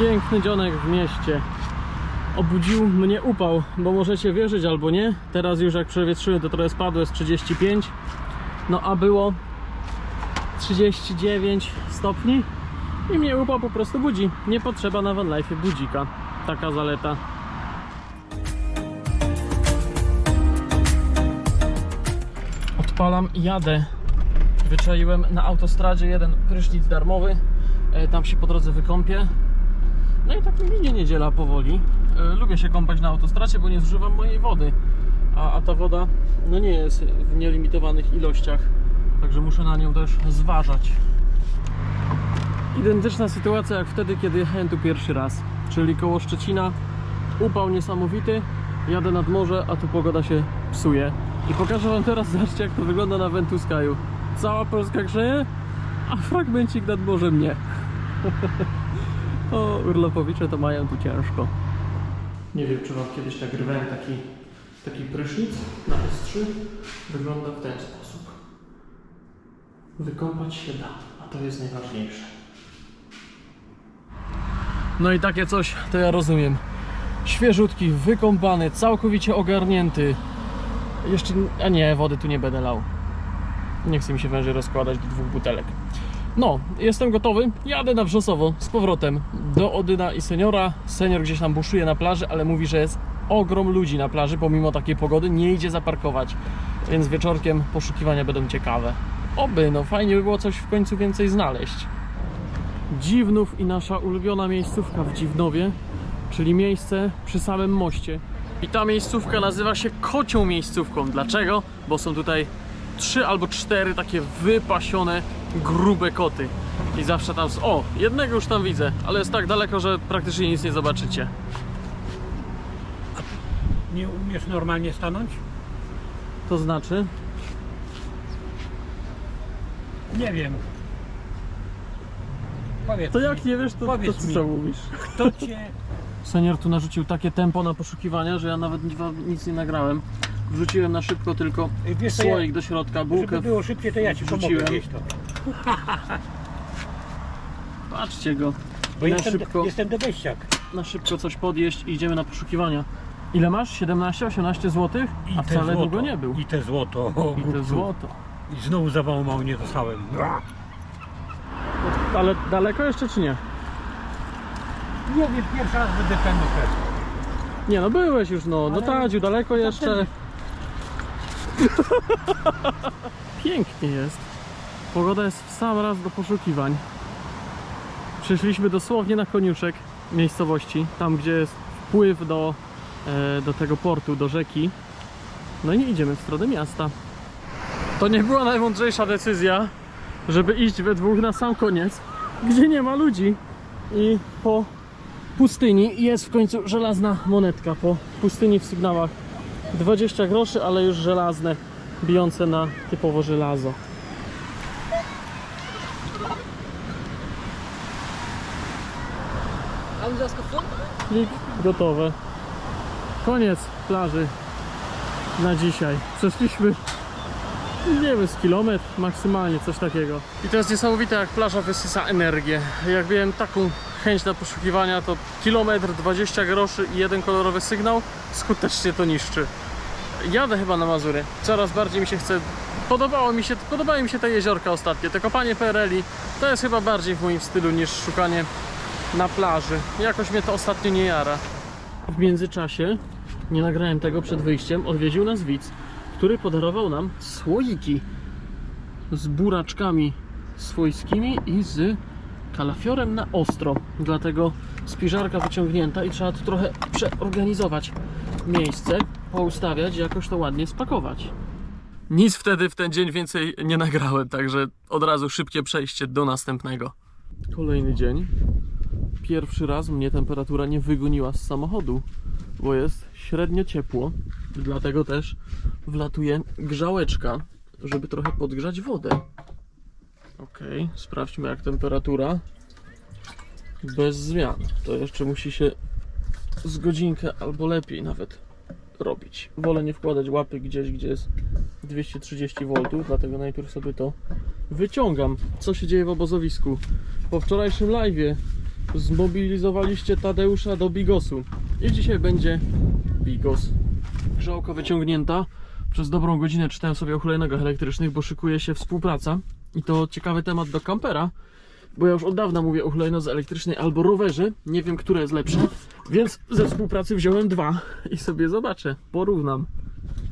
Piękny dzionek w mieście. Obudził mnie upał, bo możecie wierzyć albo nie. Teraz już jak przewietrzyłem, to trochę spadło, jest 35. No a było 39 stopni i mnie upał po prostu budzi. Nie potrzeba na vanlife budzika. Taka zaleta. Odpalam i jadę. Wyczaiłem na autostradzie jeden prysznic darmowy. E, Tam się po drodze wykąpię. No i tak mi minie niedziela powoli. E, Lubię się kąpać na autostracie, bo nie zużywam mojej wody. A, a ta woda no nie jest w nielimitowanych ilościach. Także muszę na nią też zważać. Identyczna sytuacja jak wtedy, kiedy jechałem tu pierwszy raz. Czyli koło Szczecina. Upał niesamowity. Jadę nad morze, a tu pogoda się psuje. I pokażę wam teraz, zobaczcie jak to wygląda na Ventuskaju. Cała Polska grzeje, a fragmencik nad morzem nie. O, urlopowicze to mają tu ciężko. Nie wiem, czy wam kiedyś nagrywałem taki, taki prysznic na S3. Wygląda w ten sposób. Wykąpać się da, a to jest najważniejsze. No i takie coś to ja rozumiem. Świeżutki, wykąpany, całkowicie ogarnięty. Jeszcze, a nie, wody tu nie będę lał. Nie chce mi się węży rozkładać do dwóch butelek. No, jestem gotowy. Jadę na Wrzosowo z powrotem do Odyna i Seniora. Senior gdzieś tam buszuje na plaży, ale mówi, że jest ogrom ludzi na plaży, pomimo takiej pogody. Nie idzie zaparkować, więc wieczorkiem poszukiwania będą ciekawe. Oby, no fajnie by było coś w końcu więcej znaleźć. Dziwnów i nasza ulubiona miejscówka w Dziwnowie, czyli miejsce przy samym moście. I ta miejscówka nazywa się kocią miejscówką. Dlaczego? Bo są tutaj trzy albo cztery takie wypasione, grube koty. I zawsze tam. O, jednego już tam widzę, ale jest tak daleko, że praktycznie nic nie zobaczycie. Nie umiesz normalnie stanąć? To znaczy, Nie wiem. Powiedz to mi, jak nie wiesz, to, to Powiedz mi. co mówisz? kto cię... Senior tu narzucił takie tempo na poszukiwania, że ja nawet nic nie nagrałem. Wrzuciłem na szybko tylko Wiesz co, ja, słoik do środka, bułkę. żeby było szybciej, to ja ci pomogę wrzuciłem. gdzieś to. Patrzcie go. Bo na jestem, szybko. jestem debeściak. na szybko coś podjeść i idziemy na poszukiwania. Ile masz? 17-18 zł? A te wcale długo nie był. I te złoto. I to złoto. I znowu zawału mało nie dostałem. Ale daleko jeszcze czy nie? Nie wiem, pierwszy raz będę ten okres. Nie no byłeś już no, no Tadziu, daleko jeszcze. Pięknie jest. Pogoda jest w sam raz do poszukiwań. Przyszliśmy dosłownie na koniuszek miejscowości, tam gdzie jest wpływ do, e, do tego portu, do rzeki. No i idziemy w stronę miasta. To nie była najmądrzejsza decyzja, żeby iść we dwóch na sam koniec, gdzie nie ma ludzi. I po pustyni jest w końcu żelazna monetka. Po pustyni w sygnałach 20 groszy, ale już żelazne, bijące na typowo żelazo. Klik, gotowe. Koniec plaży na dzisiaj. Przeszliśmy nie wiem, z kilometr maksymalnie, coś takiego. I to jest niesamowite, jak plaża wysysa energię. Jak miałem taką chęć na poszukiwania, to kilometr, 20 groszy i jeden kolorowy sygnał skutecznie to niszczy. Jadę chyba na Mazury. Coraz bardziej mi się chce. Podobało mi się, podobały mi się te jeziorka ostatnie. Te kopanie PRL-i to jest chyba bardziej w moim stylu niż szukanie na plaży. Jakoś mnie to ostatnio nie jara. W międzyczasie, nie nagrałem tego przed wyjściem, odwiedził nas widz, który podarował nam słoiki z buraczkami swojskimi i z kalafiorem na ostro. Dlatego spiżarka wyciągnięta i trzeba tu trochę przeorganizować miejsce, poustawiać, jakoś to ładnie spakować. Nic wtedy w ten dzień więcej nie nagrałem, także od razu szybkie przejście do następnego. Kolejny dzień. Pierwszy raz mnie temperatura nie wygoniła z samochodu, bo jest średnio ciepło. Dlatego też wlatuje grzałeczka, żeby trochę podgrzać wodę. Ok, sprawdźmy jak temperatura. Bez zmian. To jeszcze musi się z godzinkę albo lepiej nawet robić. Wolę nie wkładać łapy gdzieś, gdzie jest 230 V, dlatego najpierw sobie to wyciągam. Co się dzieje w obozowisku? Po wczorajszym live'ie zmobilizowaliście Tadeusza do Bigosu. I dzisiaj będzie Bigos. Grzałka wyciągnięta. Przez dobrą godzinę czytałem sobie o hulajnogach elektrycznych, bo szykuje się współpraca. I to ciekawy temat do kampera, bo ja już od dawna mówię o hulajnodze elektrycznej albo rowerze. Nie wiem, które jest lepsze, więc ze współpracy wziąłem dwa i sobie zobaczę, porównam.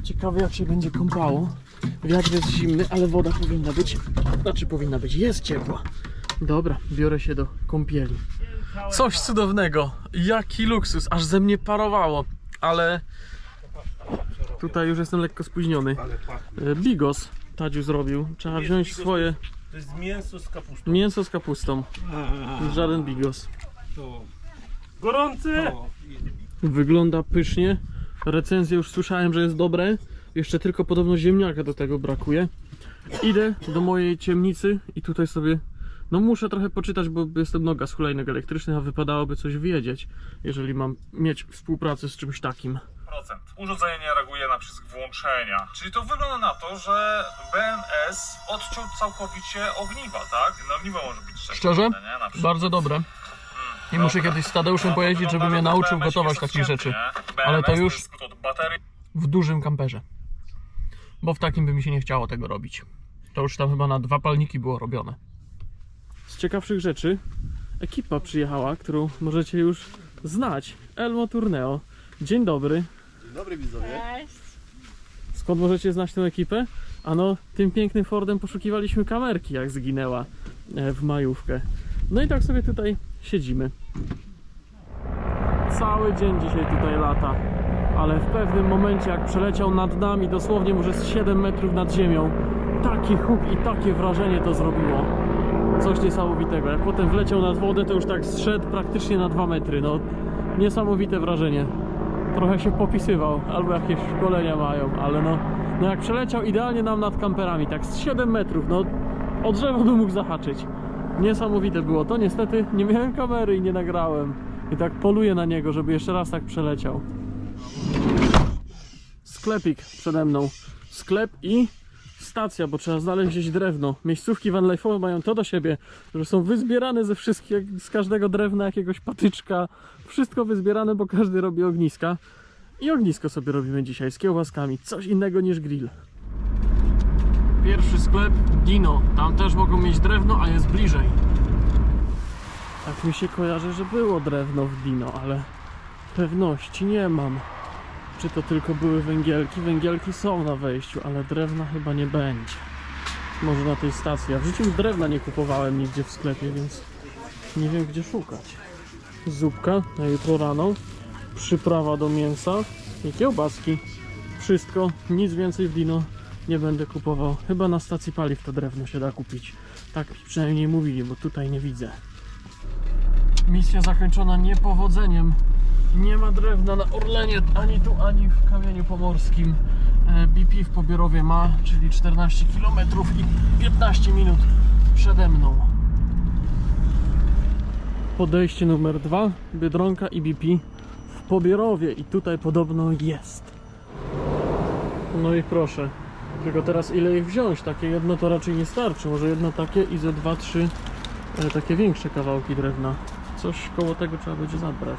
Ciekawe jak się będzie kąpało. Wiatr jest zimny, ale woda powinna być, znaczy powinna być, jest ciepła. Dobra, biorę się do kąpieli. Coś cudownego, jaki luksus, aż ze mnie parowało, ale tutaj już jestem lekko spóźniony. E, Bigos Tadziu zrobił, trzeba wziąć swoje To jest mięso z kapustą. mięso z kapustą, żaden bigos. Gorący! Wygląda pysznie. Recenzję już słyszałem, że jest dobre. Jeszcze tylko podobno ziemniaka do tego brakuje. Idę do mojej ciemnicy i tutaj sobie. No muszę trochę poczytać, bo jestem noga z hulajnog elektrycznych, a wypadałoby coś wiedzieć, jeżeli mam mieć współpracę z czymś takim. procent. Urządzenie nie reaguje na przycisk włączenia. Czyli to wygląda na to, że BMS odciął całkowicie ogniwa, tak? No ogniwo może być szczególne, Szczerze? nie? Na przykład. Bardzo dobre. I muszę kiedyś z Tadeuszem pojeździć, żeby mnie nauczył gotować takich rzeczy. Ale to już- w dużym kamperze. Bo w takim by mi się nie chciało tego robić. To już tam chyba na dwa palniki było robione. Z ciekawszych rzeczy, ekipa przyjechała, którą możecie już znać. Elmo Tourneo. Dzień dobry. Dobry widzowie. Skąd możecie znać tę ekipę? Ano, tym pięknym Fordem poszukiwaliśmy kamerki, jak zginęła e, w majówkę. No i tak sobie tutaj siedzimy. Cały dzień dzisiaj tutaj lata, ale w pewnym momencie, jak przeleciał nad nami, dosłownie może z 7 metrów nad ziemią, taki huk i takie wrażenie to zrobiło. Coś niesamowitego. Jak potem wleciał nad wodę, to już tak zszedł praktycznie na 2 metry. No, niesamowite wrażenie trochę się popisywał, albo jakieś szkolenia mają, ale no, no jak przeleciał idealnie nam nad kamperami, tak z 7 metrów, no od drzewa by mógł zahaczyć. Niesamowite było to, niestety nie miałem kamery i nie nagrałem. I tak poluję na niego, żeby jeszcze raz tak przeleciał. Sklepik przede mną. Sklep i stacja, bo trzeba znaleźć gdzieś drewno. Miejscówki van life'owe mają to do siebie, że są wyzbierane ze wszystkich, z każdego drewna jakiegoś patyczka. Wszystko wyzbierane, bo każdy robi ogniska. I ognisko sobie robimy dzisiaj z kiełbaskami. Coś innego niż grill. Pierwszy sklep Dino. Tam też mogą mieć drewno, a jest bliżej. Tak mi się kojarzy, że było drewno w Dino, ale pewności nie mam. Czy to tylko były węgielki? Węgielki są na wejściu, ale drewna chyba nie będzie. Może na tej stacji. Ja w życiu drewna nie kupowałem nigdzie w sklepie, więc nie wiem gdzie szukać. Zupka na jutro rano, przyprawa do mięsa i kiełbaski. Wszystko, nic więcej w Dino nie będę kupował. Chyba na stacji paliw to drewno się da kupić. Tak przynajmniej mówili, bo tutaj nie widzę. Misja zakończona niepowodzeniem. Nie ma drewna na Orlenie, ani tu, ani w Kamieniu Pomorskim. E, BP w Pobierowie ma, czyli 14 km i 15 minut przede mną. Podejście numer dwa, Biedronka i BP w Pobierowie i tutaj podobno jest. No i proszę. Tylko teraz ile ich wziąć? Takie jedno to raczej nie starczy. Może jedno takie i ze dwa, trzy e, takie większe kawałki drewna. Coś koło tego trzeba będzie zabrać.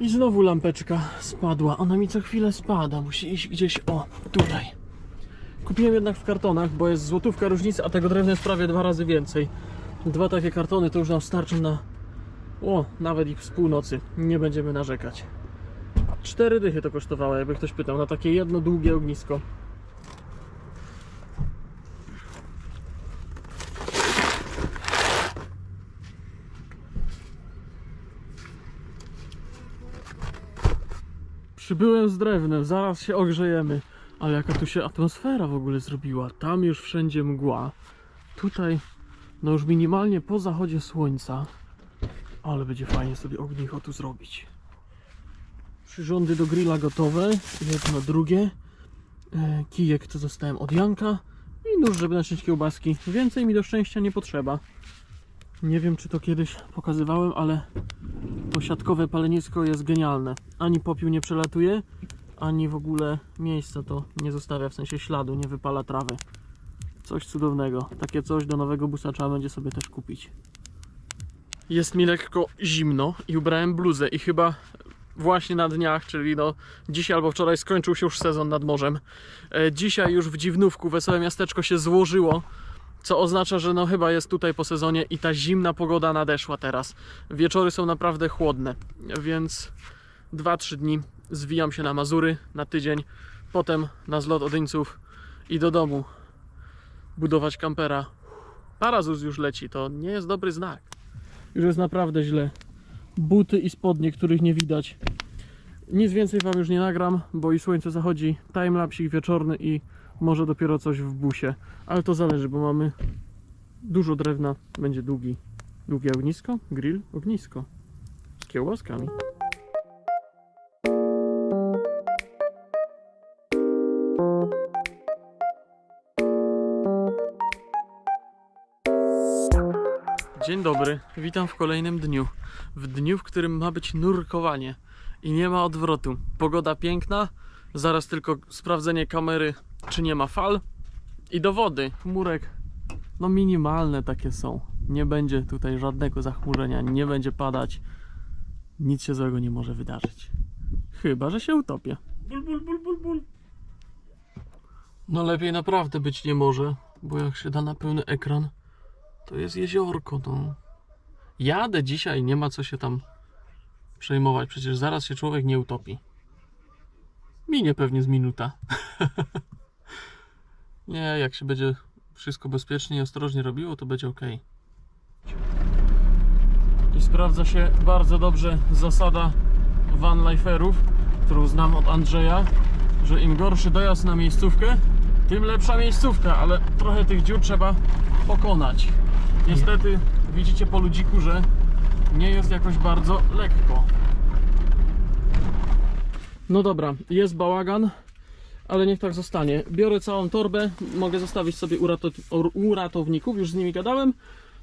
I znowu lampeczka spadła. Ona mi co chwilę spada. Musi iść gdzieś o tutaj. Kupiłem jednak w kartonach, bo jest złotówka różnicy, a tego drewna jest prawie dwa razy więcej. Dwa takie kartony to już nam starczą na o, nawet ich z północy. Nie będziemy narzekać. Cztery dychy to kosztowało, jakby ktoś pytał, na takie jedno długie ognisko. Przybyłem z drewnem, zaraz się ogrzejemy. Ale jaka tu się atmosfera w ogóle zrobiła. Tam już wszędzie mgła. Tutaj, no już minimalnie po zachodzie słońca. Ale będzie fajnie sobie ognicho tu zrobić. Przyrządy do grilla gotowe. Jedno, drugie. E, kijek co zostałem od Janka. I nóż, żeby naciąć kiełbaski. Więcej mi do szczęścia nie potrzeba. Nie wiem, czy to kiedyś pokazywałem, ale to siatkowe palenisko jest genialne. Ani popiół nie przelatuje, ani w ogóle miejsca to nie zostawia, w sensie śladu, nie wypala trawy. Coś cudownego. Takie coś do nowego busa trzeba będzie sobie też kupić. jest mi lekko zimno i ubrałem bluzę i chyba właśnie na dniach, czyli no dzisiaj albo wczoraj skończył się już sezon nad morzem. E, dzisiaj już w Dziwnówku Wesołe Miasteczko się złożyło, co oznacza, że no chyba jest tutaj po sezonie i ta zimna pogoda nadeszła teraz. Wieczory są naprawdę chłodne, więc 2-3 dni zwijam się na Mazury na tydzień, potem na zlot Odyńców i do domu budować kampera. Parazus już leci, to nie jest dobry znak. Już jest naprawdę źle. Buty i spodnie, których nie widać. Nic więcej wam już nie nagram, bo i słońce zachodzi. Timelapsik wieczorny i może dopiero coś w busie. Ale to zależy, bo mamy dużo drewna. Będzie długi, długie ognisko, grill, ognisko z kiełbaskami. Dzień dobry, witam w kolejnym dniu. W dniu, w którym ma być nurkowanie i nie ma odwrotu. Pogoda piękna, zaraz tylko sprawdzenie kamery, czy nie ma fal i do wody. Chmurek, no minimalne takie są. Nie będzie tutaj żadnego zachmurzenia, nie będzie padać. Nic się złego nie może wydarzyć. Chyba, że się utopię. Bul, bul, bul, bul, bul. No lepiej naprawdę być nie może, bo jak się da na pełny ekran, to jest jeziorko, no. Jadę dzisiaj, nie ma co się tam przejmować, przecież zaraz się człowiek nie utopi. Minie pewnie z minuta. nie, jak się będzie wszystko bezpiecznie i ostrożnie robiło, to będzie ok. I sprawdza się bardzo dobrze zasada vanliferów, którą znam od Andrzeja, że im gorszy dojazd na miejscówkę, tym lepsza miejscówka, ale trochę tych dziur trzeba pokonać. Niestety widzicie po ludziku, że nie jest jakoś bardzo lekko. No dobra, jest bałagan, ale niech tak zostanie. Biorę całą torbę, mogę zostawić sobie u, rato- u ratowników, już z nimi gadałem.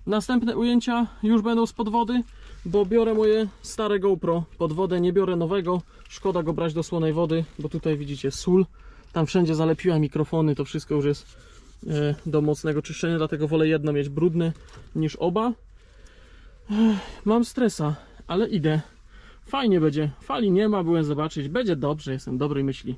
Następne ujęcia już będą z podwody, bo biorę moje stare GoPro pod wodę, nie biorę nowego. Szkoda go brać do słonej wody, bo tutaj widzicie sól. Tam wszędzie zalepiła mikrofony, to wszystko już jest e, do mocnego czyszczenia, dlatego wolę jedno mieć brudne niż oba. Mam stresa, ale idę. Fajnie będzie. Fali nie ma, byłem zobaczyć. Będzie dobrze, jestem dobrej myśli.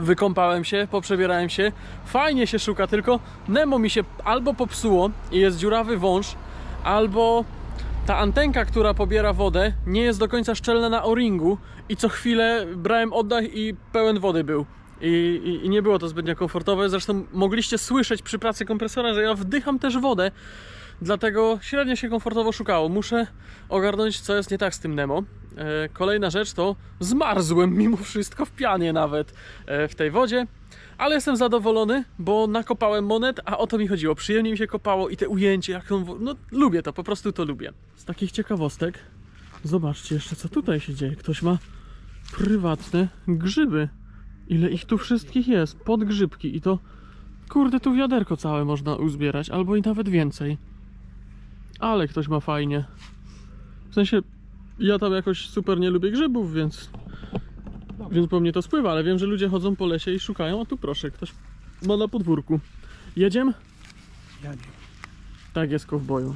Wykąpałem się, poprzebierałem się. Fajnie się szuka, tylko Nemo mi się albo popsuło i jest dziurawy wąż, albo ta antenka, która pobiera wodę, nie jest do końca szczelna na o-ringu i co chwilę brałem oddech i pełen wody był. I, i, I nie było to zbytnio komfortowe. Zresztą mogliście słyszeć przy pracy kompresora, że ja wdycham też wodę, dlatego średnio się komfortowo szukało. Muszę ogarnąć, co jest nie tak z tym Nemo. E, kolejna rzecz to zmarzłem mimo wszystko w pianie nawet e, w tej wodzie. Ale jestem zadowolony, bo nakopałem monet, a o to mi chodziło. Przyjemnie mi się kopało i te ujęcie, jak on. No, lubię to, po prostu to lubię. Z takich ciekawostek, zobaczcie jeszcze, co tutaj się dzieje. Ktoś ma prywatne grzyby. Ile ich tu wszystkich jest? Podgrzybki i to. Kurde, tu wiaderko całe można uzbierać, albo i nawet więcej. Ale ktoś ma fajnie. W sensie, ja tam jakoś super nie lubię grzybów, więc więc po mnie to spływa, ale wiem, że ludzie chodzą po lesie i szukają, a tu proszę, ktoś ma na podwórku. Jedziemy? Jadzie. Tak jest, kowboju.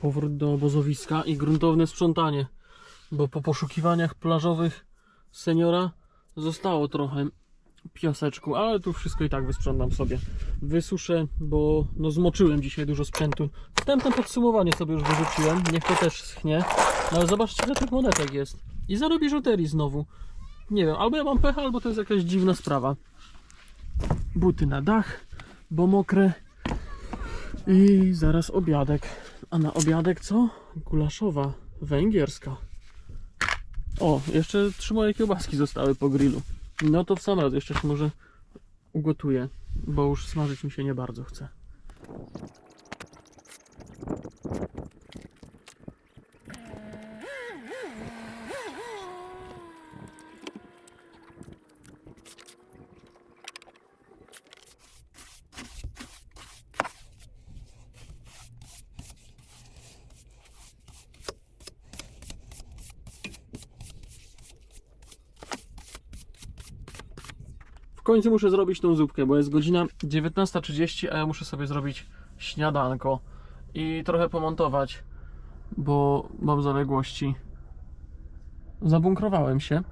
Powrót do obozowiska i gruntowne sprzątanie, bo po poszukiwaniach plażowych seniora zostało trochę piaseczku, ale tu wszystko i tak wysprzątam sobie. Wysuszę, bo no zmoczyłem dzisiaj dużo sprzętu. Wstępne podsumowanie sobie już wyrzuciłem, niech to też schnie. No ale zobaczcie, ile tych monetek jest. I za biżuterii znowu. Nie wiem, albo ja mam pecha, albo to jest jakaś dziwna sprawa. Buty na dach, bo mokre. I zaraz obiadek. A na obiadek co? Gulaszowa, węgierska. O, jeszcze trzy moje kiełbaski zostały po grillu. No to w sam raz jeszcze się może ugotuję, bo już smażyć mi się nie bardzo chce. W końcu muszę zrobić tą zupkę, bo jest godzina 19.30, a ja muszę sobie zrobić śniadanko i trochę pomontować, bo mam zaległości. Zabunkrowałem się.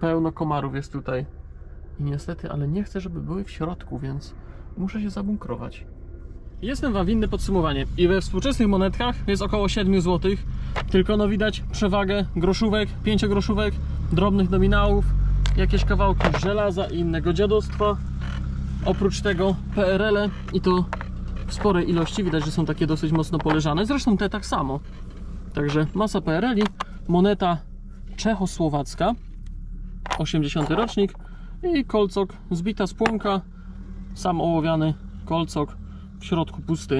Pełno komarów jest tutaj. I niestety, ale nie chcę, żeby były w środku, więc muszę się zabunkrować. Jestem Wam winny podsumowanie. I we współczesnych monetkach jest około 7 zł. Tylko no widać przewagę groszówek, pięciogroszówek, drobnych nominałów, jakieś kawałki żelaza i innego dziadostwa. Oprócz tego PRL-e i to w sporej ilości. Widać, że są takie dosyć mocno poleżane. Zresztą te tak samo. Także masa PRL-i, moneta czechosłowacka, 80 rocznik i kolcok zbita z płonka, sam ołowiany kolcok, w środku pusty.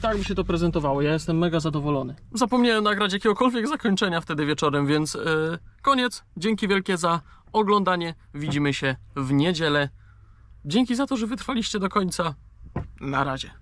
Tak by się to prezentowało. Ja jestem mega zadowolony. Zapomniałem nagrać jakiegokolwiek zakończenia wtedy wieczorem, więc yy, koniec. Dzięki wielkie za oglądanie. Widzimy się w niedzielę. Dzięki za to, że wytrwaliście do końca. Na razie.